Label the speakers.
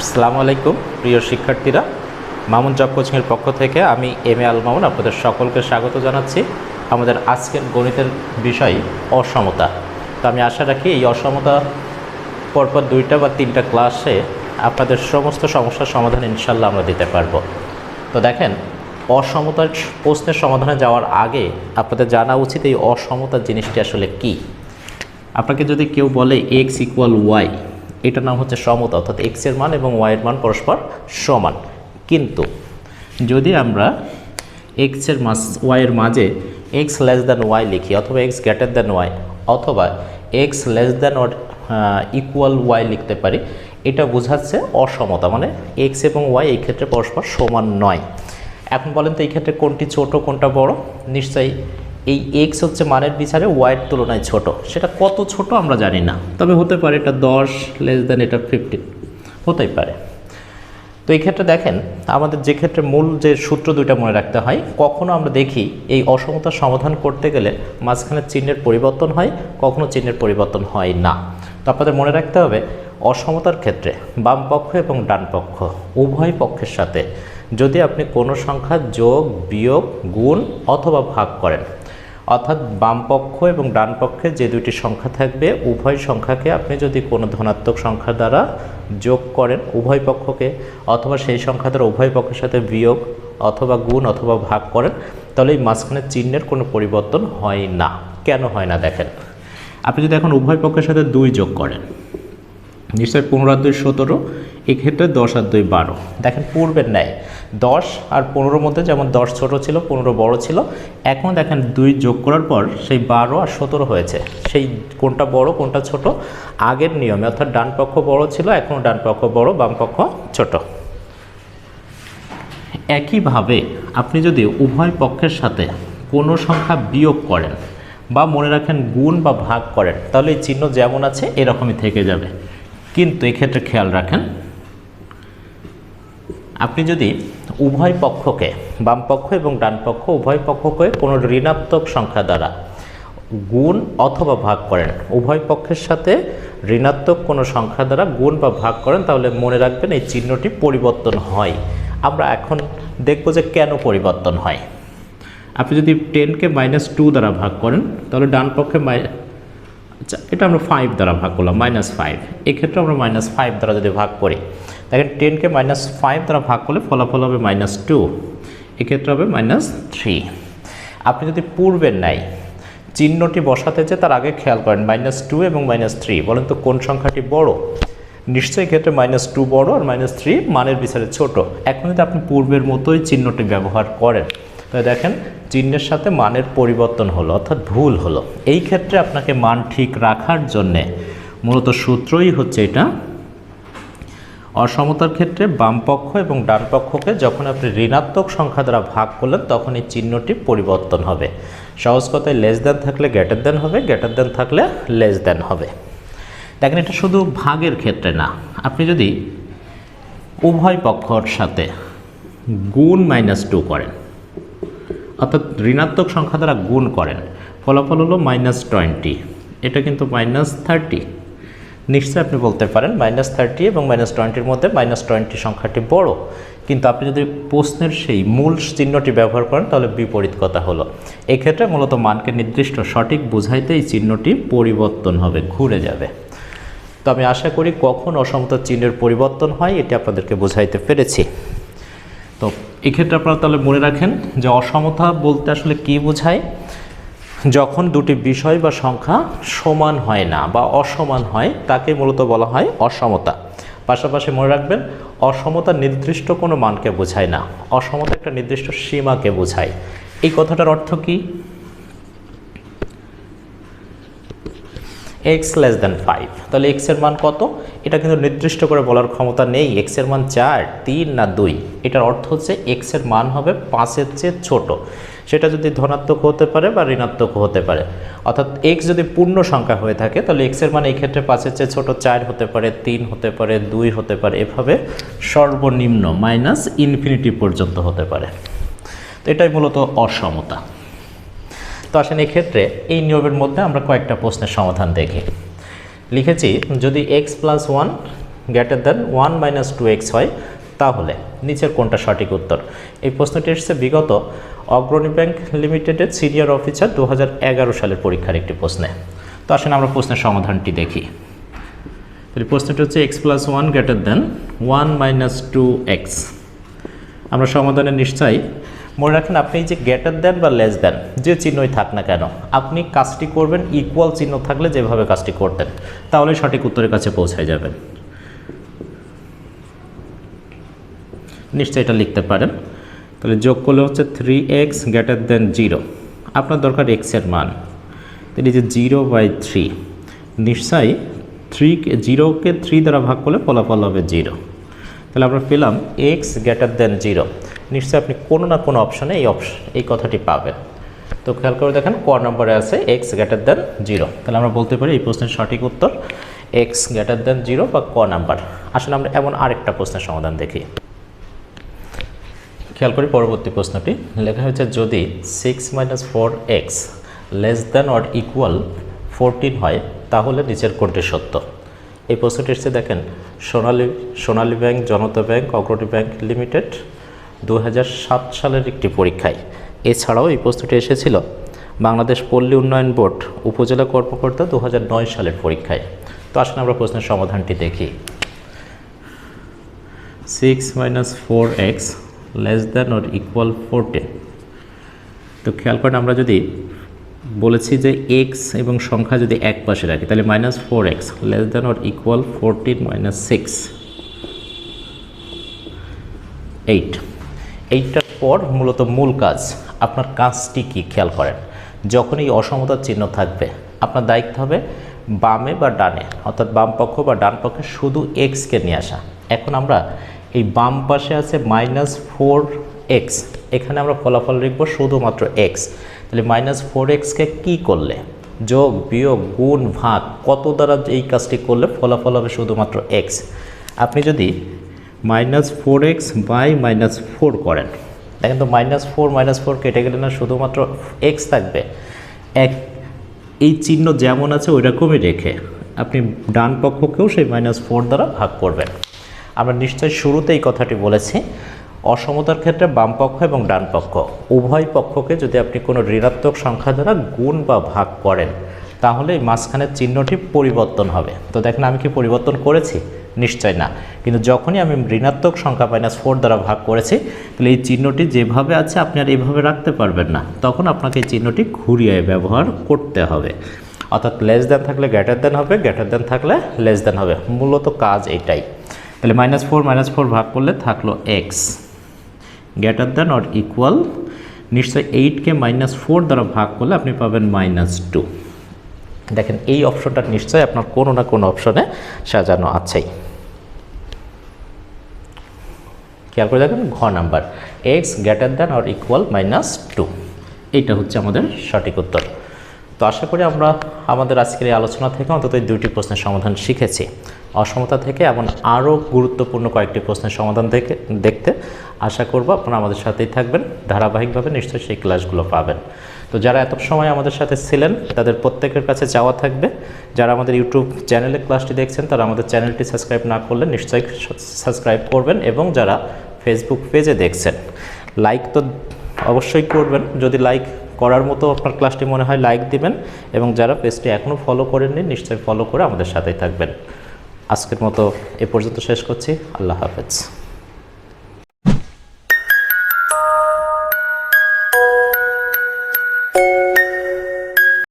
Speaker 1: আসসালামু আলাইকুম, প্রিয় শিক্ষার্থীরা। মামুন জব কোচিংয়ের পক্ষ থেকে আমি এম এ আল মামুন আপনাদের সকলকে স্বাগত জানাচ্ছি। আমাদের আজকের গণিতের বিষয় অসমতা। তো আমি আশা রাখি এই অসমতা পরপর দুইটা বা তিনটা ক্লাসে আপনাদের সমস্ত সমস্যার সমাধান ইনশাল্লাহ আমরা দিতে পারব। তো দেখেন, অসমতার প্রশ্নের সমাধানে যাওয়ার আগে আপনাদের জানা উচিত এই অসমতার জিনিসটি আসলে কী। আপনাকে যদি কেউ বলে এক্স ইকুয়াল ওয়াই এটার নাম হচ্ছে সমতা, অর্থাৎ এক্সের মান এবং ওয়াইয়ের মান পরস্পর সমান। কিন্তু যদি আমরা এক্সের মাস ওয়াইয়ের মাঝে এক্স লেস দ্যান ওয়াই লিখি, অথবা এক্স গ্রেটার দ্যান ওয়াই অথবা X less than or equal Y লিখতে পারি, এটা বোঝাচ্ছে অসমতা মানে এক্স এবং ওয়াই এই ক্ষেত্রে পরস্পর সমান নয়। এখন বলেন তো এই ক্ষেত্রে কোনটি ছোট, কোনটা বড়? নিশ্চয়ই এই এক্স হচ্ছে মানের বিচারে ওয়াইয়ের তুলনায় ছোট। সেটা কত ছোট আমরা জানি না। তবে হতে পারে এটা দশ লেস দেন এটা ফিফটিন হতেই পারে। তো এই ক্ষেত্রে দেখেন, আমাদের যে ক্ষেত্রে মূল যে সূত্র দুইটা মনে রাখতে হয়, কখনো আমরা দেখি এই অসমতার সমাধান করতে গেলে মাঝখানে চিহ্নের পরিবর্তন হয়, কখনো চিহ্নের পরিবর্তন হয় না। তো আপনাদের মনে রাখতে হবে, অসমতার ক্ষেত্রে বাম পক্ষ এবং ডান পক্ষ, উভয় পক্ষের সাথে যদি আপনি কোনো সংখ্যা যোগ, বিয়োগ, গুণ অথবা ভাগ করেন অর্থাৎ বাম পক্ষ এবং ডান পক্ষে যে দুইটি সংখ্যা থাকবে, উভয় সংখ্যাকে আপনি যদি কোনো ধনাত্মক সংখ্যা দ্বারা যোগ করেন, উভয় পক্ষকে, অথবা সেই সংখ্যা দ্বারা উভয় পক্ষের সাথে বিয়োগ অথবা গুণ অথবা ভাগ করেন, তাহলে এই মাঝখানে চিহ্নের কোনো পরিবর্তন হয় না। কেন হয় না দেখেন? আপনি যদি এখন উভয় পক্ষের সাথে দুই যোগ করেন নিশ্চয় পনেরো দুই সতেরো, এক্ষেত্রে দশ আর দুই বারো। দেখেন পূর্বের ন্যায়। দশ আর পনেরোর মধ্যে যেমন দশ ছোট ছিল, পনেরো বড় ছিল এখন দেখেন দুই যোগ করার পর সেই বারো আর সতেরো হয়েছে। সেই কোনটা বড়, কোনটা ছোট? আগের নিয়মে, অর্থাৎ ডান পক্ষ বড় ছিল, এখনও ডান পক্ষ বড়, বাম পক্ষ ছোট। একইভাবে আপনি যদি উভয় পক্ষের সাথে কোনো সংখ্যা বিয়োগ করেন বা মনে রাখেন গুণ বা ভাগ করেন, তাহলে এই চিহ্ন যেমন আছে, এরকমই থেকে যাবে। কিন্তু এক্ষেত্রে খেয়াল রাখেন, আপনি যদি উভয় পক্ষকে, বাম পক্ষ এবং ডান পক্ষ, উভয় পক্ষকে কোনো ঋণাত্মক সংখ্যা দ্বারা গুণ অথবা ভাগ করেন। উভয় পক্ষের সাথে ঋণাত্মক কোনো সংখ্যা দ্বারা গুণ বা ভাগ করেন, তাহলে মনে রাখবেন এই চিহ্নটি পরিবর্তন হয়। আমরা এখন দেখব যে কেন পরিবর্তন হয়। আপনি যদি টেনকে মাইনাস টু দ্বারা ভাগ করেন, তাহলে ডান পক্ষে আচ্ছা এটা আমরা ফাইভ দ্বারা ভাগ করলাম মাইনাস ফাইভ এক্ষেত্রে আমরা মাইনাস ফাইভ দ্বারা যদি ভাগ করি দেখেন টেনকে মাইনাস ফাইভ দ্বারা ভাগ করলে ফলাফল হবে মাইনাস টু এক্ষেত্রে হবে মাইনাস থ্রি আপনি যদি পূর্বের নেয় চিহ্নটি বসাতে যে তার আগে খেয়াল করেন মাইনাস টু এবং মাইনাস থ্রি বলেন তো কোন সংখ্যাটি বড়? নিশ্চয়ই ক্ষেত্রে মাইনাস টু বড় আর মাইনাস থ্রি মানের বিচারে ছোট। এখন যদি আপনি পূর্বের মতোই চিহ্নটি ব্যবহার করেন, তাহলে দেখেন চিহ্নের সাথে মানের পরিবর্তন হলো, অর্থাৎ ভুল হলো। এই ক্ষেত্রে আপনাকে মান ঠিক রাখার জন্যে মূলত সূত্রই হচ্ছে এটা অসমতার ক্ষেত্রে বাম পক্ষ এবং ডান পক্ষকে যখন আপনি ঋণাত্মক সংখ্যা দ্বারা ভাগ করলেন, তখন এই চিহ্নটি পরিবর্তন হবে। সহজ কথায় লেস দেন থাকলে গ্রেটার দেন হবে গ্রেটার দেন থাকলে লেস দেন হবে। দেখেন, এটা শুধু ভাগের ক্ষেত্রে না। আপনি যদি উভয় পক্ষর সাথে গুণ মাইনাস টু করেন, অর্থাৎ ঋণাত্মক সংখ্যা দ্বারা গুণ করেন, ফলাফল হলো মাইনাস টোয়েন্টি এটা কিন্তু মাইনাস থার্টি নিশ্চয়ই আপনি বলতে পারেন মাইনাস থার্টি এবং মাইনাস টোয়েন্টির মধ্যে মাইনাস টোয়েন্টি সংখ্যাটি বড়। কিন্তু আপনি যদি প্রশ্নের সেই মূল চিহ্নটি ব্যবহার করেন, তাহলে বিপরীত কথা হলো। এক্ষেত্রে মূলত মানকে নির্দিষ্ট সঠিক বোঝাইতে এই চিহ্নটি পরিবর্তন হবে, ঘুরে যাবে। তো আমি আশা করি কখন অসমতার চিহ্নের পরিবর্তন হয়, এটি আপনাদেরকে বোঝাইতে পেরেছি। তো এক্ষেত্রে আপনারা তাহলে মনে রাখেন যে অসমতা বলতে আসলে কি বোঝায়? যখন দুটি বিষয় বা সংখ্যা সমান হয় না বা অসমান হয়, তাকে মূলত বলা হয় অসমতা। পাশাপাশি মনে রাখবেন, অসমতা নির্দিষ্ট কোনো মানকে বোঝায় না। অসমতা একটা নির্দিষ্ট সীমাকে বোঝায়। এই কথাটার অর্থ কী? এক্স লেস দেন ফাইভ তাহলে এক্সের মান কত? এটা কিন্তু নির্দিষ্ট করে বলার ক্ষমতা নেই। এক্সের মান চার, তিন না দুই। এটার অর্থ হচ্ছে এক্সের মান হবে পাঁচের চেয়ে ছোট। সেটা যদি ধনাত্মক হতে পারে বা ঋণাত্মক হতে পারে। অর্থাৎ এক্স যদি পূর্ণ সংখ্যা হয়ে থাকে, তাহলে এক্সের মান এই ক্ষেত্রে পাঁচের চেয়ে ছোট, চার হতে পারে, তিন হতে পারে, দুই হতে পারে, এভাবে সর্বনিম্ন মাইনাস ইনফিনিটি পর্যন্ত হতে পারে। তো এটাই মূলত অসমতা। তো আসেন এক্ষেত্রে এই নিয়মের মধ্যে আমরা কয়েকটা প্রশ্নের সমাধান দেখি। লিখেছি, যদি X plus one greater than one minus two X হয়, তাহলে নিচের কোনটা সঠিক উত্তর? এই প্রশ্নটি এসেছে বিগত অগ্রণী ব্যাংক লিমিটেডের সিনিয়র অফিসার দু হাজার এগারো সালের পরীক্ষার একটি প্রশ্নে। তো আসেন আমরা প্রশ্নের সমাধানটি দেখি। তাহলে প্রশ্নটি হচ্ছে X plus one greater than one minus two X আমরা সমাধানে নিশ্চয়ই মনে রাখেন, আপনি যে গ্রেটার দেন বা লেস দেন, যে চিহ্নই থাক না কেন, আপনি কাজটি করবেন ইকুয়াল চিহ্ন থাকলে যেভাবে কাজটি করতেন, তাহলে সঠিক উত্তরের কাছে পৌঁছায় যাবেন। নিশ্চয়ই এটা লিখতে পারেন। তাহলে যোগ করলে হচ্ছে three X greater than zero আপনার দরকার এক্সের মান। তাহলে যে জিরো বাই থ্রি নিশ্চয়ই থ্রি জিরোকে থ্রি দ্বারা ভাগ করলে ফলাফল হবে জিরো তাহলে আমরা পেলাম এক্স গ্রেটার দেন জিরো নিশ্চয়ই আপনি কোনো না কোনো অপশানে এই অপশন এই কথাটি পাবেন। তো খেয়াল করে দেখেন, ক নম্বরে আছে এক্স গ্রেটার দেন জিরো তাহলে আমরা বলতে পারি এই প্রশ্নের সঠিক উত্তর এক্স গ্রেটার দেন জিরো বা ক নাম্বার। আসলে আমরা এমন আরেকটা প্রশ্নের সমাধান দেখি। খেয়াল করি পরবর্তী প্রশ্নটি, লেখা হয়েছে, যদি six minus four X less than or equal fourteen হয়, তাহলে নিচের কোনটি সত্য। এই প্রশ্নটি এসেছে দেখেন, Sonali Sonali bank Janata bank Agrani bank limited দু হাজার সাত সালের একটি পরীক্ষায়। এছাড়াও এই প্রশ্নটি এসেছিল বাংলাদেশ পল্লী উন্নয়ন বোর্ড উপজেলা কর্মকর্তা দু হাজার নয় সালের পরীক্ষায়। তো আসলে আমরা প্রশ্নের সমাধানটি দেখি। Six minus four X less than or equal fourteen তো খেয়াল করেন আমরা যদি বলেছি যে এক্স এবং সংখ্যা যদি এক পাশে রাখি, তাহলে minus four X less than or equal fourteen minus six eight এইটটার পর মূলত মূল কাজ, আপনার কাজটি কি খেয়াল করেন। যখন এই অসমতার চিহ্ন থাকবে, আপনার দায়িত্ব হবে বামে বা ডানে, অর্থাৎ বাম পক্ষ বা ডান পক্ষে শুধু এক্সকে নিয়ে আসা। এখন আমরা এই বাম পাশে আছে মাইনাস ফোর এক্স এখানে আমরা ফলাফল লিখব শুধুমাত্র এক্স তাহলে মাইনাস ফোর এক্সকে কী করলে? যোগ, বিয়োগ, গুণ, ভাগ, কত দ্বারা এই কাজটি করলে ফলাফল হবে শুধুমাত্র এক্স আপনি যদি minus four X by minus four করেন। দেখেন তো মাইনাস ফোর মাইনাস ফোর কেটে গেলে না শুধুমাত্র এক্স থাকবে। এক, এই চিহ্ন যেমন আছে ওই রকমই রেখে আপনি ডান পক্ষকেও সেই মাইনাস ফোর দ্বারা ভাগ করবেন। আমরা নিশ্চয়ই শুরুতে এই কথাটি বলেছি, অসমতার ক্ষেত্রে বাম পক্ষ এবং ডান পক্ষ। উভয় পক্ষকে যদি আপনি কোনো ঋণাত্মক সংখ্যা দ্বারা গুণ বা ভাগ করেন তাহলে এই মাঝখানের চিহ্নটি পরিবর্তন হবে। তো দেখেন আমি কি পরিবর্তন করেছি? নিশ্চয় না। কিন্তু যখনই আমি ঋণাত্মক সংখ্যা মাইনাস ফোর দ্বারা ভাগ করেছি, তাহলে এই চিহ্নটি যেভাবে আছে আপনি আর এইভাবে রাখতে পারবেন না। তখন আপনাকে এই চিহ্নটি ঘুরিয়ে ব্যবহার করতে হবে। অর্থাৎ লেস দেন থাকলে গ্রেটার দেন হবে গ্রেটার দেন থাকলে লেস দেন হবে। মূলত কাজ এটাই। তাহলে মাইনাস ফোর মাইনাস ফোর ভাগ করলে থাকল X greater than or equal নিশ্চয় এইটকে মাইনাস ফোর দ্বারা ভাগ করলে আপনি পাবেন মাইনাস টু দেখেন, এই অপশনটা নিশ্চয়ই আপনার কোনো না কোনো অপশনে সাজানো আছেই। খেয়াল করে দেখেন, ঘ number X greater than or equal minus two এইটা হচ্ছে আমাদের সঠিক উত্তর। তো আশা করি আমরা আমাদের আজকের এই আলোচনা থেকে অন্তত দুইটি প্রশ্নের সমাধান শিখেছি। অসমতা থেকে এবং আরও গুরুত্বপূর্ণ কয়েকটি প্রশ্নের সমাধান থেকে দেখতে আশা করব আপনারা আমাদের সাথেই থাকবেন। ধারাবাহিকভাবে নিশ্চয়ই সেই ক্লাসগুলো পাবেন। তো যারা এত সময় আমাদের সাথে ছিলেন, তাদের প্রত্যেকের কাছে চাওয়া থাকবে। যারা আমাদের ইউটিউব চ্যানেলে ক্লাসটি দেখছেন, তারা আমাদের চ্যানেলটি সাবস্ক্রাইব না করলে নিশ্চয়ই সাবস্ক্রাইব করবেন এবং যারা ফেসবুক পেজে দেখছেন লাইক তো অবশ্যই করবেন। যদি লাইক করার মতো আপনার ক্লাসটি মনে হয় লাইক দিবেন এবং যারা পেজটি এখনও ফলো করেননি, নিশ্চয়ই ফলো করে আমাদের সাথেই থাকবেন। আজকের মতো এ পর্যন্ত শেষ করছি। আল্লাহ হাফেজ।